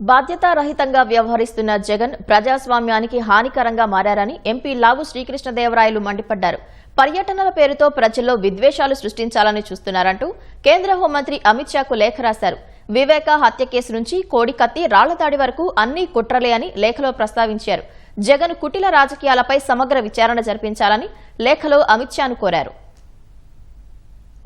బాధ్యతారహితంగా వ్యవహరిస్తున్న జగన్ ప్రజాస్వామ్యానికి హానికరంగా మారారని ఎంపీ లావు శ్రీకృష్ణదేవరాయలు మండిపడ్డారు. పర్యటనల పేరుతో ప్రజల్లో విద్వేషాలు సృష్టించాలని చూస్తున్నారంటూ కేంద్ర హోంమంత్రి అమిత్ షాకు లేఖ రాశారు. వివేక హత్య కేసు నుంచి కోడికత్తి రాళ్ళదాడి వరకు అన్ని కుట్రలే అని లేఖలో ప్రస్తావించారు. జగన్ కుటిల రాజకీయాలపై సమగ్ర విచారణ జరిపించాలని లేఖలో అమిత్ షాను కోరారు.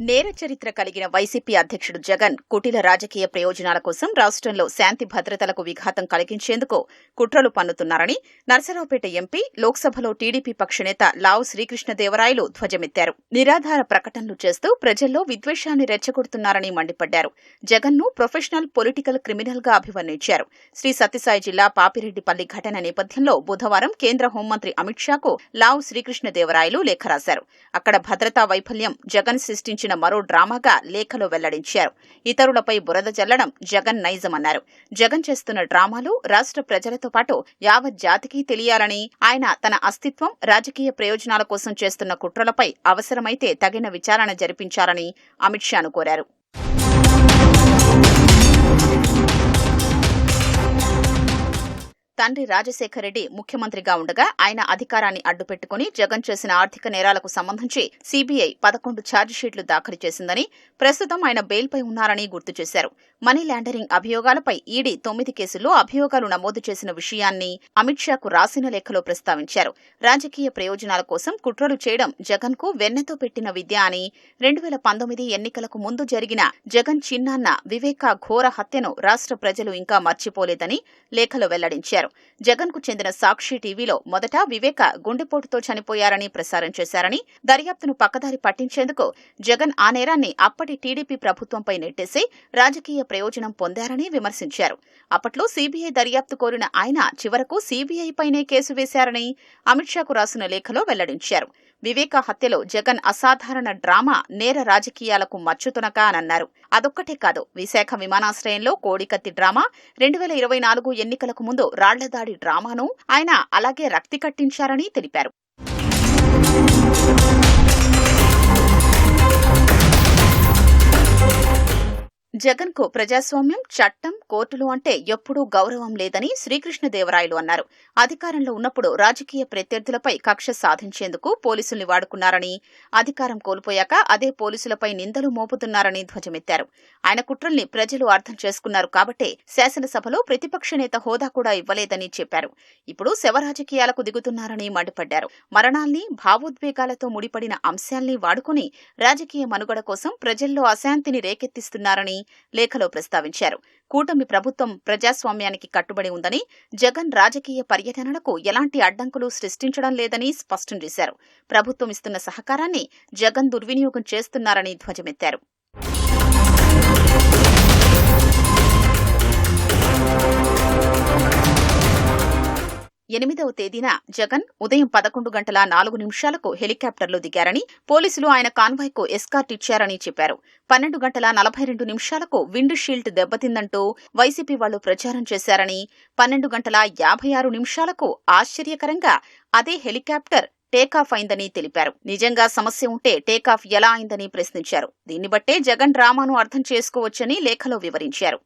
నేర చరిత్ర కలిగిన వైసీపీ అధ్యక్షుడు జగన్ కుటిల రాజకీయ ప్రయోజనాల కోసం రాష్ట్రంలో శాంతి భద్రతలకు విఘాతం కలిగించేందుకు కుట్రలు పన్నుతున్నారని నరసరావుపేట ఎంపీ లోక్సభలో టీడీపీ పక్షనేత లావు శ్రీకృష్ణదేవరాయలు ధ్వజమెత్తారు. నిరాధార ప్రకటనలు చేస్తూ ప్రజల్లో విద్వేషాన్ని రెచ్చగొడుతున్నారని మండిపడ్డారు. జగన్ను ప్రొఫెషనల్ పొలిటికల్ క్రిమినల్గా అభివర్ణించారు. శ్రీ సత్యసాయి జిల్లా పాపిరెడ్డిపల్లి ఘటన నేపథ్యంలో బుధవారం కేంద్ర హోంమంత్రి అమిత్ షాకు లావు శ్రీకృష్ణదేవరాయలు లేఖ రాశారు. అక్కడ భద్రతా వైఫల్యం జగన్ సృష్టించిన మరో డ్రామాగా లేఖలో వెల్లడించారు. ఇతరులపై బురద జల్లడం జగన్ నైజమన్నారు. జగన్ చేస్తున్న డ్రామాలు రాష్ట్ర ప్రజలతో పాటు యావత్ జాతికి తెలియాలని ఆయన తన అస్తిత్వం రాజకీయ ప్రయోజనాల కోసం చేస్తున్న కుట్రలపై అవసరమైతే తగిన విచారణ జరిపించాలని అమిత్ షాను కోరారు. తండ్రి రాజశేఖర రెడ్డి ముఖ్యమంత్రిగా ఉండగా ఆయన అధికారాన్ని అడ్డుపెట్టుకుని జగన్ చేసిన ఆర్థిక నేరాలకు సంబంధించి సీబీఐ పదకొండు ఛార్జిషీట్లు దాఖలు చేసిందని ప్రస్తుతం ఆయన బెయిల్పై ఉన్నారని గుర్తు చేశారు. మనీ లాండరింగ్ అభియోగాలపై ఈడీ తొమ్మిది కేసుల్లో అభియోగాలు నమోదు చేసిన విషయాన్ని అమిత్ షాకు రాసిన లేఖలో ప్రస్తావించారు. రాజకీయ ప్రయోజనాల కోసం కుట్రలు చేయడం జగన్కు వెన్నెతో పెట్టిన విద్య అని రెండు వేల పంతొమ్మిది ఎన్నికలకు ముందు జరిగిన జగన్ చిన్నాన్న వివేక ఘోర హత్యను రాష్ట్ర ప్రజలు ఇంకా మర్చిపోలేదని లేఖలో వెల్లడించారు. జగన్కు చెందిన సాక్షి టీవీలో మొదట వివేక గుండెపోటుతో చనిపోయారని ప్రసారం చేశారని దర్యాప్తును పక్కదారి పట్టించేందుకు జగన్ ఆ నేరాన్ని అప్పటి టీడీపీ ప్రభుత్వంపై నెట్టేసి రాజకీయ ప్రయోజనం పొందారని విమర్శించారు. అప్పట్లో సీబీఐ దర్యాప్తు కోరిన ఆయన చివరకు సీబీఐపైనే కేసు వేశారని అమిత్ షాకు రాసిన లేఖలో వెల్లడించారు. వివేక హత్యలో జగన్ అసాధారణ డ్రామా నేర రాజకీయాలకు మచ్చుతునక అనన్నారు. అదొక్కటే కాదు విశాఖ విమానాశ్రయంలో కోడికత్తి డ్రామా రెండు వేల ఇరవై నాలుగు ఎన్నికలకు ముందు రాళ్ళదాడి డ్రామాను ఆయన అలాగే రక్తి కట్టించారని తెలిపారు. జగన్కు ప్రజాస్వామ్యం చట్టం కోర్టులు అంటే ఎప్పుడూ గౌరవం లేదని శ్రీకృష్ణదేవరాయలు అన్నారు. అధికారంలో ఉన్నప్పుడు రాజకీయ ప్రత్యర్థులపై కక్ష సాధించేందుకు పోలీసుల్ని వాడుకున్నారని అధికారం కోల్పోయాక అదే పోలీసులపై నిందలు మోపుతున్నారని ధ్వజమెత్తారు. ఆయన కుట్రల్ని ప్రజలు అర్థం చేసుకున్నారు కాబట్టే శాసనసభలో ప్రతిపక్ష నేత హోదా కూడా ఇవ్వలేదని చెప్పారు. ఇప్పుడు శవ రాజకీయాలకు దిగుతున్నారని మండిపడ్డారు. మరణాల్ని భావోద్వేగాలతో ముడిపడిన అంశాల్ని వాడుకుని రాజకీయ మనుగడ కోసం ప్రజల్లో అశాంతిని రేకెత్తిస్తున్నారని లేఖలో ప్రస్తావించారు. కూటమి ప్రభుత్వం ప్రజాస్వామ్యానికి కట్టుబడి ఉందని జగన్ రాజకీయ పర్యటనలకు ఎలాంటి అడ్డంకులు సృష్టించడం లేదని స్పష్టం చేశారు. ప్రభుత్వం ఇస్తున్న సహకారాన్ని జగన్ దుర్వినియోగం చేస్తున్నారని ధ్వజమెత్తారు. ఎనిమిదవ తేదీన జగన్ ఉదయం పదకొండు గంటల నాలుగు నిమిషాలకు హెలికాప్టర్లో దిగారని పోలీసులు ఆయన కాన్వాయ్కు ఎస్కార్ట్ ఇచ్చారని చెప్పారు. పన్నెండు గంటల నలభై రెండు నిమిషాలకు విండ్ షీల్డ్ దెబ్బతిందంటూ వైసీపీ వాళ్ళు ప్రచారం చేశారని పన్నెండు గంటల యాభై ఆరు నిమిషాలకు ఆశ్చర్యకరంగా అదే హెలికాప్టర్ టేకాఫ్ అయిందని తెలిపారు. నిజంగా సమస్య ఉంటే టేకాఫ్ ఎలా అయిందని ప్రశ్నించారు. దీన్ని బట్టే జగన్ డ్రామాను అర్థం చేసుకోవచ్చని లేఖలో వివరించారు.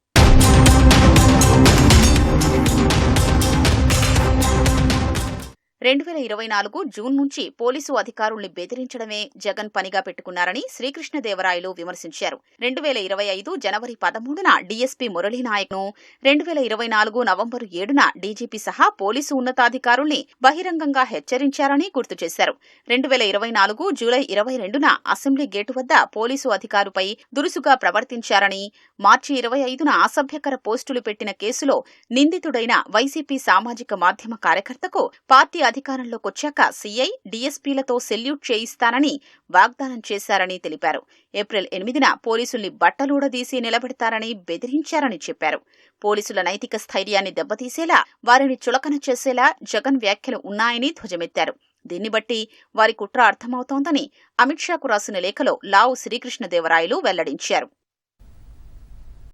రెండు వేల ఇరవై నాలుగు జూన్ నుంచి పోలీసు అధికారుల్ని బెదిరించడమే జగన్ పనిగా పెట్టుకున్నారని శ్రీకృష్ణదేవరాయలు విమర్శించారు. రెండు వేల ఇరవై ఐదు జనవరి పదమూడున డీఎస్పీ మురళీనాయక్ను రెండు వేల ఇరవై నాలుగు నవంబర్ ఏడున డీజీపీ సహా పోలీసు ఉన్నతాధికారుల్ని బహిరంగంగా హెచ్చరించారని గుర్తు చేశారు. రెండు వేల ఇరవై నాలుగు జూలై ఇరవై రెండున అసెంబ్లీ గేటు వద్ద పోలీసు అధికారుపై దురుసుగా ప్రవర్తించారని మార్చి ఇరవై ఐదున అసభ్యకర పోస్టులు పెట్టిన కేసులో నిందితుడైన వైసీపీ సామాజిక మాధ్యమ కార్యకర్తకు పార్టీ అధికారంలోకొచ్చాక సీఐ డీఎస్పీలతో సెల్యూట్ చేయిస్తానని వాగ్దానం చేశారని తెలిపారు. ఏప్రిల్ ఎనిమిదిన పోలీసుల్ని బట్టలూడదీసి నిలబెడతారని బెదిరించారని చెప్పారు. పోలీసుల నైతిక స్థైర్యాన్ని దెబ్బతీసేలా వారిని చులకన చేసేలా జగన్ వ్యాఖ్యలు ఉన్నాయని ధ్వజమెత్తారు. దీన్ని బట్టి వారి కుట్ర అర్థమవుతోందని అమిత్ షాకు రాసిన లేఖలో లావు శ్రీకృష్ణదేవరాయలు వెల్లడించారు.